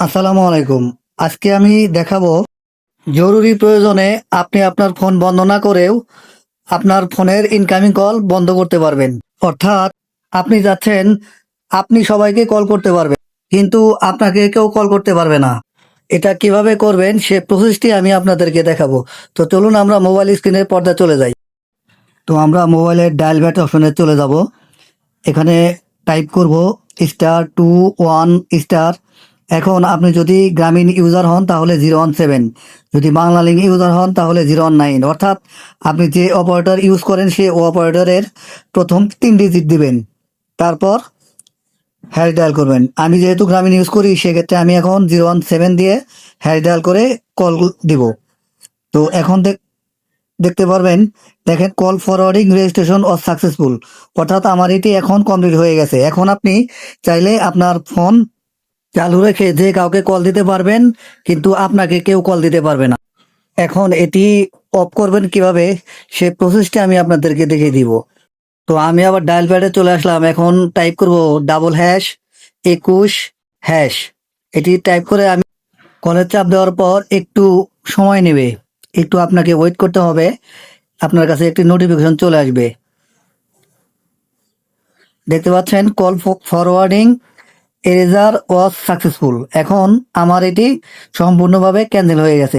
আসসালামু আলাইকুম। আজকে আমি দেখাবো জরুরি প্রয়োজনে আপনি আপনার ফোন বন্ধ না করেও আপনার ফোনের ইনকামিং কল বন্ধ করতে পারবেন। অর্থাৎ আপনি যাচ্ছেন, আপনি সবাইকে কল করতে পারবেন, কিন্তু আপনাকে কেউ কল করতে পারবে না। এটা কীভাবে করবেন সে প্রসেসটি আমি আপনাদেরকে দেখাবো। তো চলুন আমরা মোবাইল স্ক্রিনের পর্দায় চলে যাই। তো আমরা মোবাইলের ডায়াল ব্যাট অপশনে চলে যাব। এখানে টাইপ করব স্টার টু ওয়ান স্টার এখন আপনি যদি গ্রামীণ ইউজার হন, তাহলে জিরো ওয়ান সেভেন। যদি বাংলা লিঙ্ক ইউজার হন, তাহলে জিরো ওয়ান নাইন। অর্থাৎ আপনি যে অপারেটর ইউজ করেন, সেই অপারেটরের প্রথম তিন ডিজিট দিবেন। তারপর হ্যাশ ডায়াল করবেন। আমি যেহেতু গ্রামীণ ইউজ করি, সেক্ষেত্রে আমি এখন জিরো ওয়ান সেভেন দিয়ে হ্যাশ ডায়াল করে কল দিব। তো এখন দেখ, দেখতে পারবেন, দেখেন call forwarding registration off successful অর্থাৎ আমার এটি এখন কমপ্লিট হয়ে গেছে। এখন আপনি চাইলে আপনার ফোন চালু রেখে যে কাউকে কল দিতে পারবেন, কিন্তু আপনাকে কেউ কল দিতে পারবে না। এখন এটি অফ করবেন কীভাবে, সে প্রসেসটা আমি আপনাদেরকে দেখিয়ে দিব। তো আমি আবার ডায়াল প্যাডে চলে আসলাম। এখন টাইপ করব ডাবল হ্যাশ একুশ হ্যাশ এটি টাইপ করে আমি কলের চাপ দেওয়ার পর একটু সময় নেবে। একটু আপনাকে ওয়েট করতে হবে। আপনার কাছে একটি নোটিফিকেশন চলে আসবে। দেখতে পাচ্ছেন call forwarding erasure was successful. এখন আমার এটি সম্পূর্ণভাবে ক্যান্সেল হয়ে গেছে।